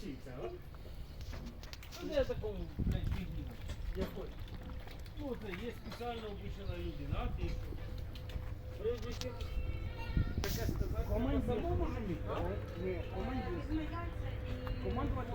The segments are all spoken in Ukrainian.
навчився, а? А не такому, блядь, фігні. Якої? Ну, це є спеціально обучена людина, а ти що? Прежде чим таке сказати, Команд самому самому вміти. Ні, команд. Командувати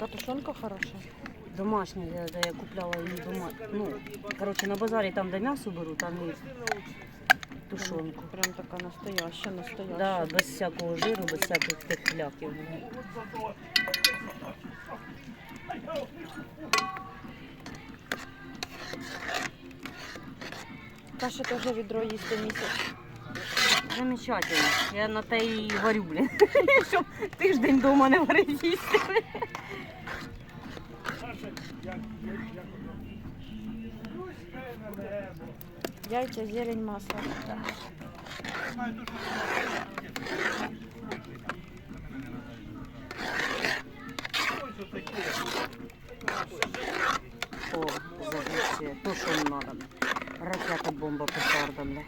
Така тушонка хороша. Домашня, я, я, я купляла її дома. Ну, коротше, на базарі там, де м'ясо беру, там і тушонку. Прям така настояща, настояща. Да, без всякого жиру, без всяких тих кляків. Каша теж відро їсти місяць. Замечательно. Я на те і варю, блін. Щоб тиждень вдома не варити їсти. Яйця, зелень, масло. О, забуться. То, що не надо. Ракета, бомба, петарда, бля.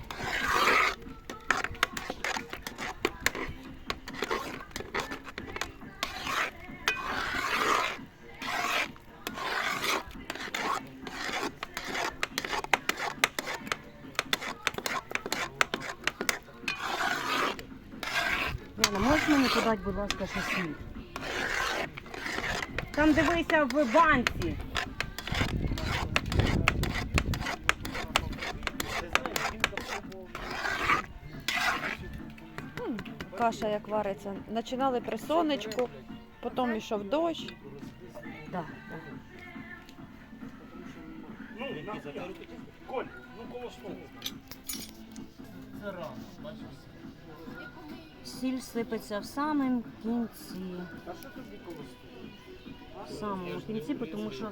Яна, можеш мені подати, будь ласка, шашлик? Там дивися в банці. Каша як вариться. Починали при сонечку, потім йшов дощ. Да, да. Ну, Коль, ну коло столу. Це рано, бачиш? Сіль сипеться в самому кінці. В самому кінці, тому що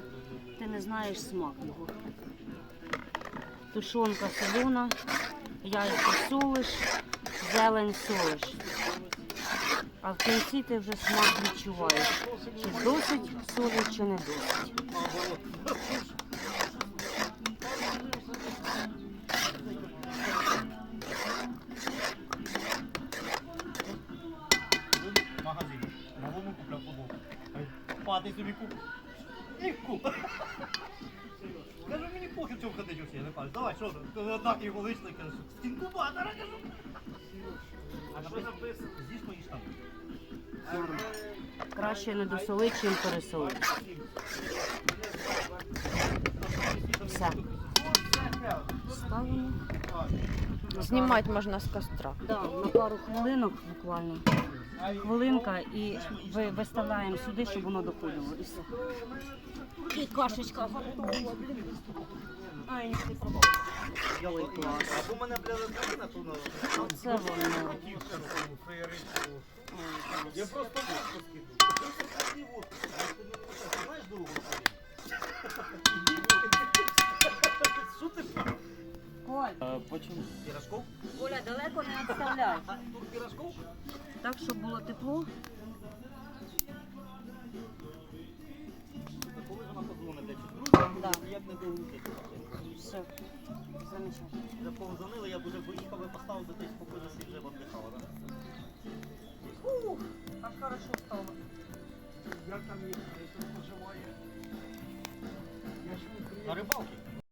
ти не знаєш смак його. Тушонка солона, яйця солиш, зелень солиш. А в кінці ти вже смак відчуваєш. Чи досить солі, чи не досить. Падай собі куп. І куп. Кажу, мені похер чого ходити усі. Я не кажу, давай, що ти? Однак його вийшли, кажу, з інкубатора, кажу. А що записано? З'їж мої штани. Краще не досолити, чим пересолити. Все. Ставимо. Знімати можна з костра. Да, на пару хвилинок буквально. Хвилинка і ви виставляємо сюди, щоб воно доходило. І все. І кашечка готова. блін. Ай, не припадала. Або мене, бля, на ту на... Оце воно. Я просто водку водку. Пірашков? Коля, далеко не відставляй. Тур пірашков? Так, щоб було тепло. Коли вона подзвонить, чи друзі, Да. як не долучить. Все. Замечательно. Я б уже виїхав і поставив би десь спокійно собі вже віддихала, да? Аж хорошо стало. Як там споживає? Я ж не На рибалки.